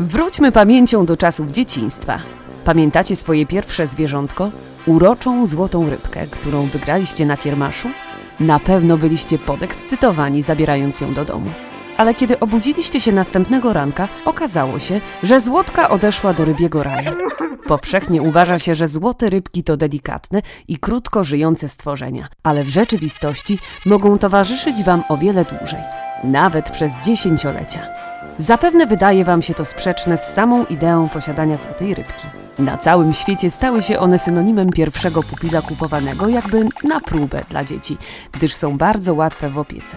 Wróćmy pamięcią do czasów dzieciństwa. Pamiętacie swoje pierwsze zwierzątko? Uroczą złotą rybkę, którą wygraliście na kiermaszu? Na pewno byliście podekscytowani, zabierając ją do domu. Ale kiedy obudziliście się następnego ranka, okazało się, że złotka odeszła do rybiego raju. Powszechnie uważa się, że złote rybki to delikatne i krótko żyjące stworzenia, ale w rzeczywistości mogą towarzyszyć Wam o wiele dłużej, nawet przez dziesięciolecia. Zapewne wydaje Wam się to sprzeczne z samą ideą posiadania złotej rybki. Na całym świecie stały się one synonimem pierwszego pupila kupowanego jakby na próbę dla dzieci, gdyż są bardzo łatwe w opiece.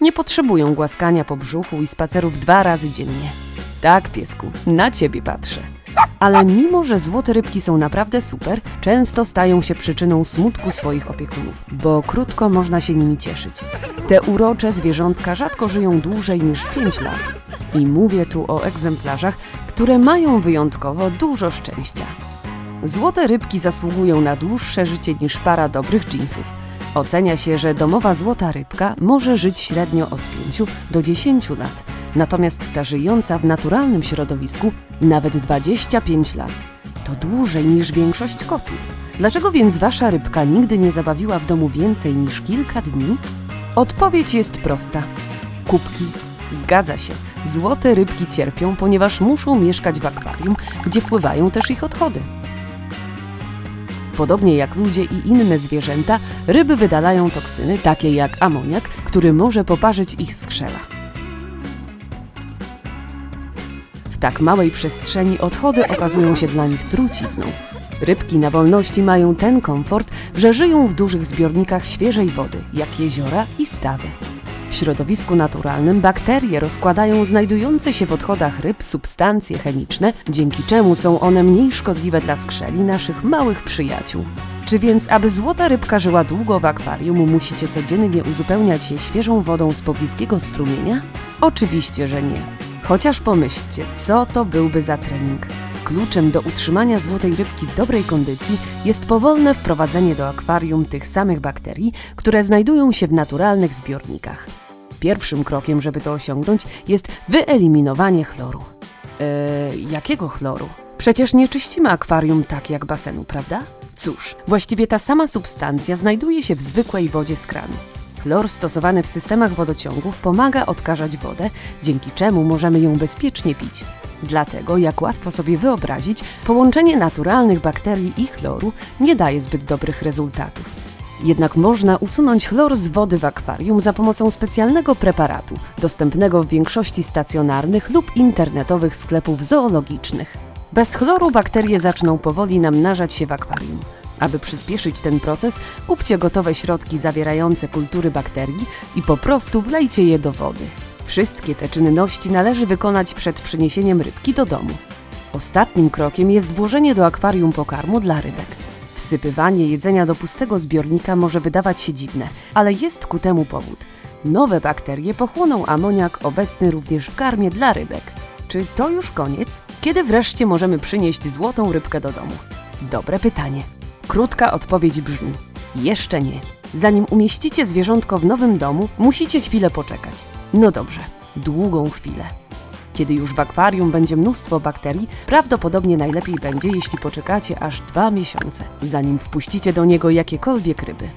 Nie potrzebują głaskania po brzuchu i spacerów dwa razy dziennie. Tak, piesku, na ciebie patrzę. Ale mimo, że złote rybki są naprawdę super, często stają się przyczyną smutku swoich opiekunów, bo krótko można się nimi cieszyć. Te urocze zwierzątka rzadko żyją dłużej niż 5 lat. I mówię tu o egzemplarzach, które mają wyjątkowo dużo szczęścia. Złote rybki zasługują na dłuższe życie niż para dobrych dżinsów. Ocenia się, że domowa złota rybka może żyć średnio od 5 do 10 lat, natomiast ta żyjąca w naturalnym środowisku nawet 25 lat. To dłużej niż większość kotów. Dlaczego więc wasza rybka nigdy nie zabawiła w domu więcej niż kilka dni? Odpowiedź jest prosta. Kubki. Zgadza się. Złote rybki cierpią, ponieważ muszą mieszkać w akwarium, gdzie pływają też ich odchody. Podobnie jak ludzie i inne zwierzęta, ryby wydalają toksyny, takie jak amoniak, który może poparzyć ich skrzela. W tak małej przestrzeni odchody okazują się dla nich trucizną. Rybki na wolności mają ten komfort, że żyją w dużych zbiornikach świeżej wody, jak jeziora i stawy. W środowisku naturalnym bakterie rozkładają znajdujące się w odchodach ryb substancje chemiczne, dzięki czemu są one mniej szkodliwe dla skrzeli naszych małych przyjaciół. Czy więc, aby złota rybka żyła długo w akwarium, musicie codziennie uzupełniać je świeżą wodą z pobliskiego strumienia? Oczywiście, że nie. Chociaż pomyślcie, co to byłby za trening. Kluczem do utrzymania złotej rybki w dobrej kondycji jest powolne wprowadzenie do akwarium tych samych bakterii, które znajdują się w naturalnych zbiornikach. Pierwszym krokiem, żeby to osiągnąć, jest wyeliminowanie chloru. Eee, jakiego chloru? Przecież nie czyścimy akwarium tak jak basenu, prawda? Cóż, właściwie ta sama substancja znajduje się w zwykłej wodzie z kranu. Chlor stosowany w systemach wodociągów pomaga odkażać wodę, dzięki czemu możemy ją bezpiecznie pić. Dlatego, jak łatwo sobie wyobrazić, połączenie naturalnych bakterii i chloru nie daje zbyt dobrych rezultatów. Jednak można usunąć chlor z wody w akwarium za pomocą specjalnego preparatu, dostępnego w większości stacjonarnych lub internetowych sklepów zoologicznych. Bez chloru bakterie zaczną powoli namnażać się w akwarium. Aby przyspieszyć ten proces, kupcie gotowe środki zawierające kultury bakterii i po prostu wlejcie je do wody. Wszystkie te czynności należy wykonać przed przyniesieniem rybki do domu. Ostatnim krokiem jest włożenie do akwarium pokarmu dla rybek. Wsypywanie jedzenia do pustego zbiornika może wydawać się dziwne, ale jest ku temu powód. Nowe bakterie pochłoną amoniak obecny również w karmie dla rybek. Czy to już koniec? Kiedy wreszcie możemy przynieść złotą rybkę do domu? Dobre pytanie. Krótka odpowiedź brzmi: jeszcze nie. Zanim umieścicie zwierzątko w nowym domu, musicie chwilę poczekać. No dobrze, długą chwilę. Kiedy już w akwarium będzie mnóstwo bakterii, prawdopodobnie najlepiej będzie, jeśli poczekacie aż dwa miesiące, zanim wpuścicie do niego jakiekolwiek ryby.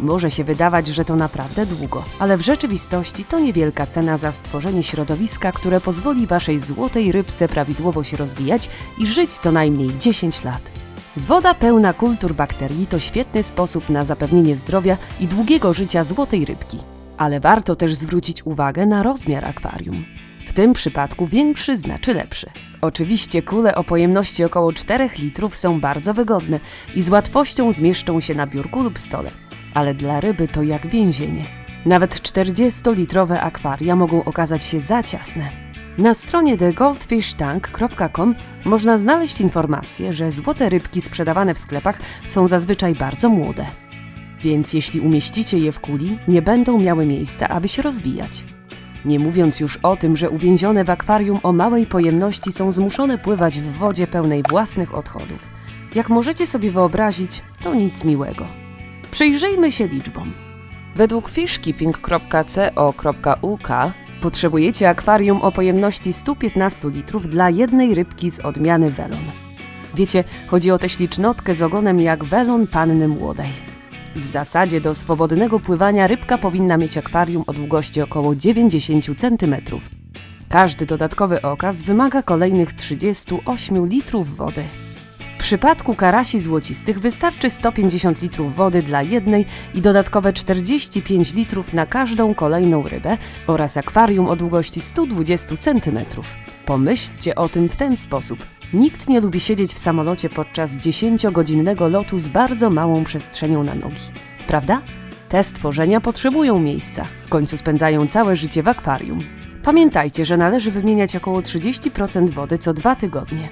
Może się wydawać, że to naprawdę długo, ale w rzeczywistości to niewielka cena za stworzenie środowiska, które pozwoli waszej złotej rybce prawidłowo się rozwijać i żyć co najmniej 10 lat. Woda pełna kultur bakterii to świetny sposób na zapewnienie zdrowia i długiego życia złotej rybki. Ale warto też zwrócić uwagę na rozmiar akwarium. W tym przypadku większy znaczy lepszy. Oczywiście kule o pojemności około 4 litrów są bardzo wygodne i z łatwością zmieszczą się na biurku lub stole, ale dla ryby to jak więzienie. Nawet 40-litrowe akwaria mogą okazać się za ciasne. Na stronie thegoldfishtank.com można znaleźć informację, że złote rybki sprzedawane w sklepach są zazwyczaj bardzo młode. Więc jeśli umieścicie je w kuli, nie będą miały miejsca, aby się rozwijać. Nie mówiąc już o tym, że uwięzione w akwarium o małej pojemności są zmuszone pływać w wodzie pełnej własnych odchodów. Jak możecie sobie wyobrazić, to nic miłego. Przyjrzyjmy się liczbom. Według fishkeeping.co.uk Potrzebujecie akwarium o pojemności 115 litrów dla jednej rybki z odmiany welon. Wiecie, chodzi o tę ślicznotkę z ogonem jak welon panny młodej. W zasadzie do swobodnego pływania rybka powinna mieć akwarium o długości około 90 cm. Każdy dodatkowy okaz wymaga kolejnych 38 litrów wody. W przypadku karasi złocistych wystarczy 150 litrów wody dla jednej i dodatkowe 45 litrów na każdą kolejną rybę oraz akwarium o długości 120 cm. Pomyślcie o tym w ten sposób. Nikt nie lubi siedzieć w samolocie podczas 10-godzinnego lotu z bardzo małą przestrzenią na nogi. Prawda? Te stworzenia potrzebują miejsca. W końcu spędzają całe życie w akwarium. Pamiętajcie, że należy wymieniać około 30% wody co dwa tygodnie.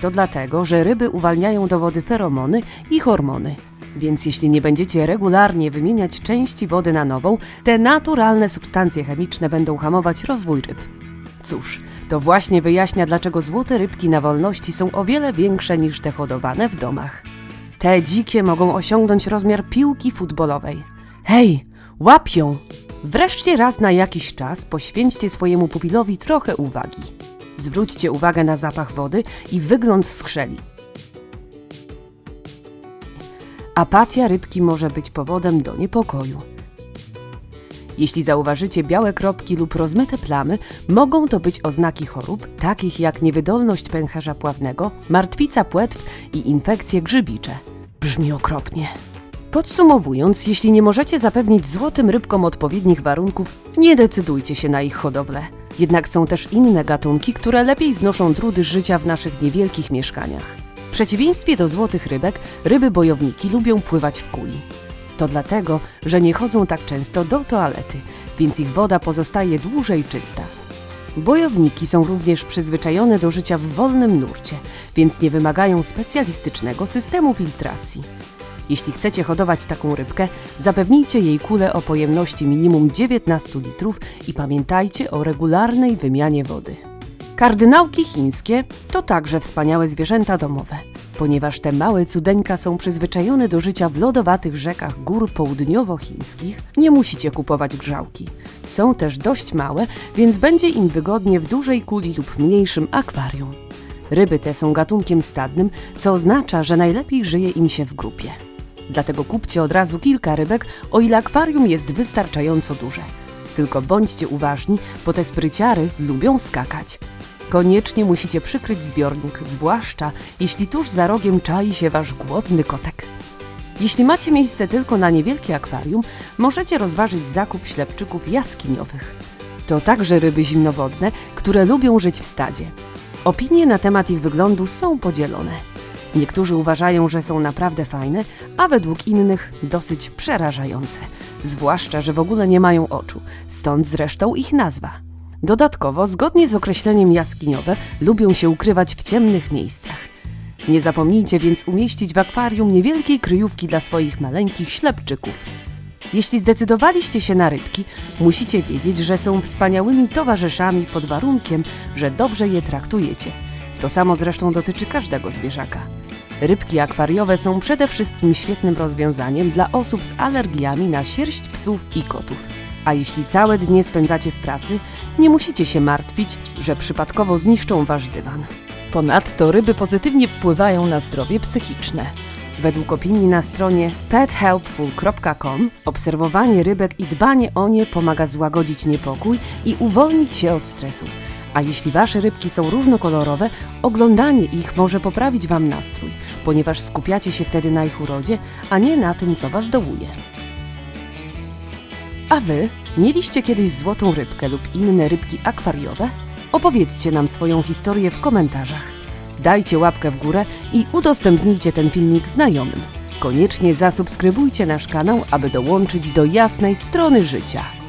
To dlatego, że ryby uwalniają do wody feromony i hormony. Więc jeśli nie będziecie regularnie wymieniać części wody na nową, te naturalne substancje chemiczne będą hamować rozwój ryb. Cóż, to właśnie wyjaśnia, dlaczego złote rybki na wolności są o wiele większe niż te hodowane w domach. Te dzikie mogą osiągnąć rozmiar piłki futbolowej. Hej, łap ją! Wreszcie raz na jakiś czas poświęćcie swojemu pupilowi trochę uwagi. Zwróćcie uwagę na zapach wody i wygląd skrzeli. Apatia rybki może być powodem do niepokoju. Jeśli zauważycie białe kropki lub rozmyte plamy, mogą to być oznaki chorób, takich jak niewydolność pęcherza pławnego, martwica płetw i infekcje grzybicze. Brzmi okropnie. Podsumowując, jeśli nie możecie zapewnić złotym rybkom odpowiednich warunków, nie decydujcie się na ich hodowlę. Jednak są też inne gatunki, które lepiej znoszą trudy życia w naszych niewielkich mieszkaniach. W przeciwieństwie do złotych rybek, ryby bojowniki lubią pływać w kuli. To dlatego, że nie chodzą tak często do toalety, więc ich woda pozostaje dłużej czysta. Bojowniki są również przyzwyczajone do życia w wolnym nurcie, więc nie wymagają specjalistycznego systemu filtracji. Jeśli chcecie hodować taką rybkę, zapewnijcie jej kulę o pojemności minimum 19 litrów i pamiętajcie o regularnej wymianie wody. Kardynałki chińskie to także wspaniałe zwierzęta domowe, ponieważ te małe cudeńka są przyzwyczajone do życia w lodowatych rzekach gór południowo-chińskich, nie musicie kupować grzałki. Są też dość małe, więc będzie im wygodnie w dużej kuli lub mniejszym akwarium. Ryby te są gatunkiem stadnym, co oznacza, że najlepiej żyje im się w grupie. Dlatego kupcie od razu kilka rybek, o ile akwarium jest wystarczająco duże. Tylko bądźcie uważni, bo te spryciary lubią skakać. Koniecznie musicie przykryć zbiornik, zwłaszcza jeśli tuż za rogiem czai się wasz głodny kotek. Jeśli macie miejsce tylko na niewielkie akwarium, możecie rozważyć zakup ślepczyków jaskiniowych. To także ryby zimnowodne, które lubią żyć w stadzie. Opinie na temat ich wyglądu są podzielone. Niektórzy uważają, że są naprawdę fajne, a według innych dosyć przerażające. Zwłaszcza, że w ogóle nie mają oczu, stąd zresztą ich nazwa. Dodatkowo, zgodnie z określeniem jaskiniowe, lubią się ukrywać w ciemnych miejscach. Nie zapomnijcie więc umieścić w akwarium niewielkiej kryjówki dla swoich maleńkich ślepczyków. Jeśli zdecydowaliście się na rybki, musicie wiedzieć, że są wspaniałymi towarzyszami pod warunkiem, że dobrze je traktujecie. To samo zresztą dotyczy każdego zwierzaka. Rybki akwariowe są przede wszystkim świetnym rozwiązaniem dla osób z alergiami na sierść psów i kotów. A jeśli całe dnie spędzacie w pracy, nie musicie się martwić, że przypadkowo zniszczą wasz dywan. Ponadto ryby pozytywnie wpływają na zdrowie psychiczne. Według opinii na stronie pethelpful.com obserwowanie rybek i dbanie o nie pomaga złagodzić niepokój i uwolnić się od stresu. A jeśli wasze rybki są różnokolorowe, oglądanie ich może poprawić wam nastrój, ponieważ skupiacie się wtedy na ich urodzie, a nie na tym, co was dołuje. A wy mieliście kiedyś złotą rybkę lub inne rybki akwariowe? Opowiedzcie nam swoją historię w komentarzach. Dajcie łapkę w górę i udostępnijcie ten filmik znajomym. Koniecznie zasubskrybujcie nasz kanał, aby dołączyć do jasnej strony życia.